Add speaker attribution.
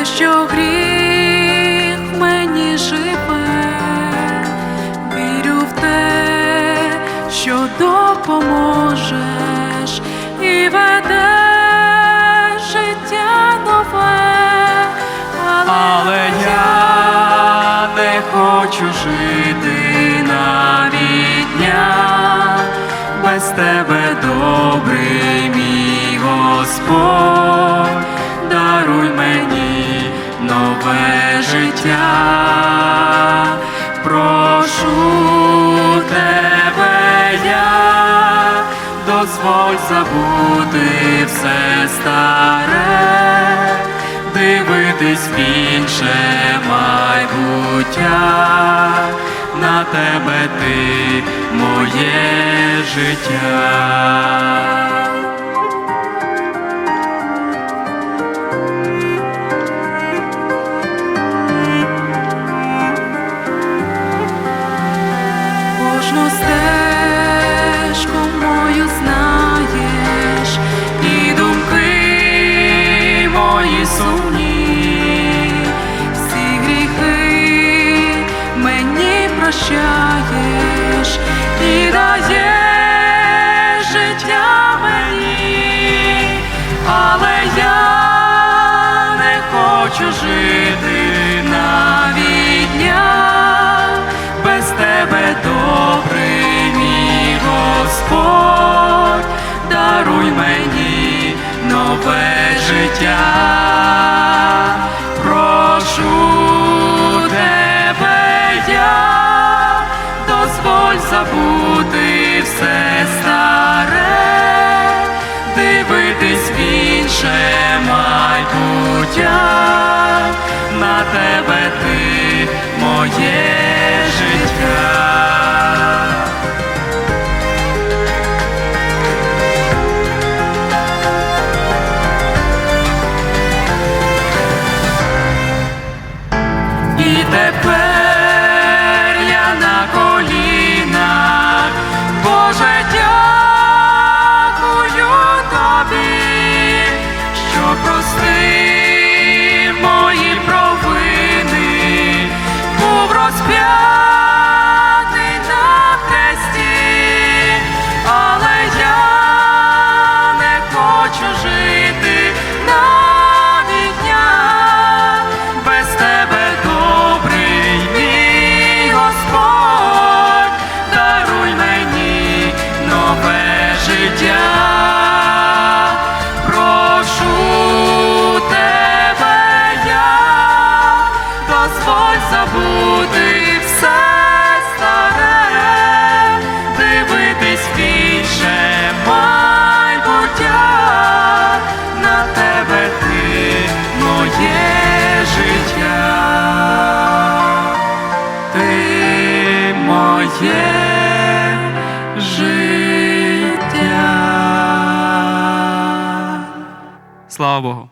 Speaker 1: те, що гріх мені живе, вірю в те, що допоможеш і ведеш життя нове,
Speaker 2: Але я не хочу жити навіть дня. Без тебе, добрий мій нове життя, прошу тебе я, дозволь забути все старе дивитись в інше майбуття, на тебе ти моє життя.
Speaker 1: Життя, прошу тебе я, дозволь забути все старе, дивитись в інше майбуття, на тебе ти моє життя. Прошу тебе я, дозволь забути все старе, дивитись в інше майбуття, на тебе ти моє життя, ти моє
Speaker 2: Слава Богу.